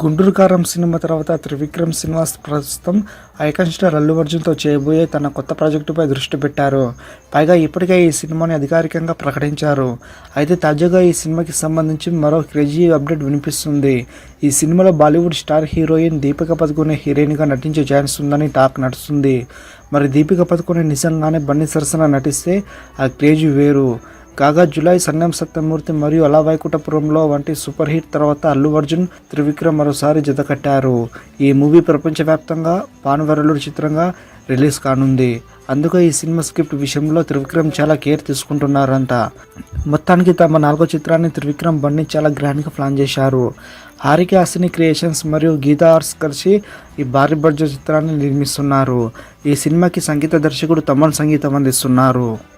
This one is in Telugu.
గుంటూరు కారం సినిమా తర్వాత త్రివిక్రమ్ శ్రీనివాస్ ప్రస్తుతం ఐకాన్ స్టార్ అల్లు అర్జున్తో చేయబోయే తన కొత్త ప్రాజెక్టుపై దృష్టి పెట్టారు. పైగా ఇప్పటికే ఈ సినిమాని అధికారికంగా ప్రకటించారు. అయితే తాజాగా ఈ సినిమాకి సంబంధించి మరో క్రేజీ అప్డేట్ వినిపిస్తుంది. ఈ సినిమాలో Bollywood star heroine Deepika Padukone హీరోయిన్గా నటించే ఛాన్స్ ఉందని టాక్ నడుస్తుంది. మరి దీపిక పదుకునే నిజంగానే బన్నీ సరసన నటిస్తే ఆ క్రేజీ వేరు. కాగా జులై సన్నం సత్యమూర్తి మరియు అలా వైకుంఠపురంలో వంటి సూపర్ హిట్ తర్వాత అల్లు అర్జున్ త్రివిక్రమ్ మరోసారి జతకట్టారు ఈ మూవీ ప్రపంచవ్యాప్తంగా పాన్వరలుడు చిత్రంగా రిలీజ్ కానుంది. అందుకే ఈ సినిమా స్క్రిప్ట్ విషయంలో త్రివిక్రమ్ చాలా కేర్ తీసుకుంటున్నారంట. మొత్తానికి తమ నాలుగో చిత్రాన్ని త్రివిక్రమ్ బండి చాలా గ్రాండ్గా ప్లాన్ చేశారు. హారిక అసిని క్రియేషన్స్ మరియు గీతా ఆర్ట్స్ కలిసి ఈ భారీ బడ్జెట్ చిత్రాన్ని నిర్మిస్తున్నారు. ఈ సినిమాకి సంగీత దర్శకుడు తమన్ సంగీతం అందిస్తున్నారు.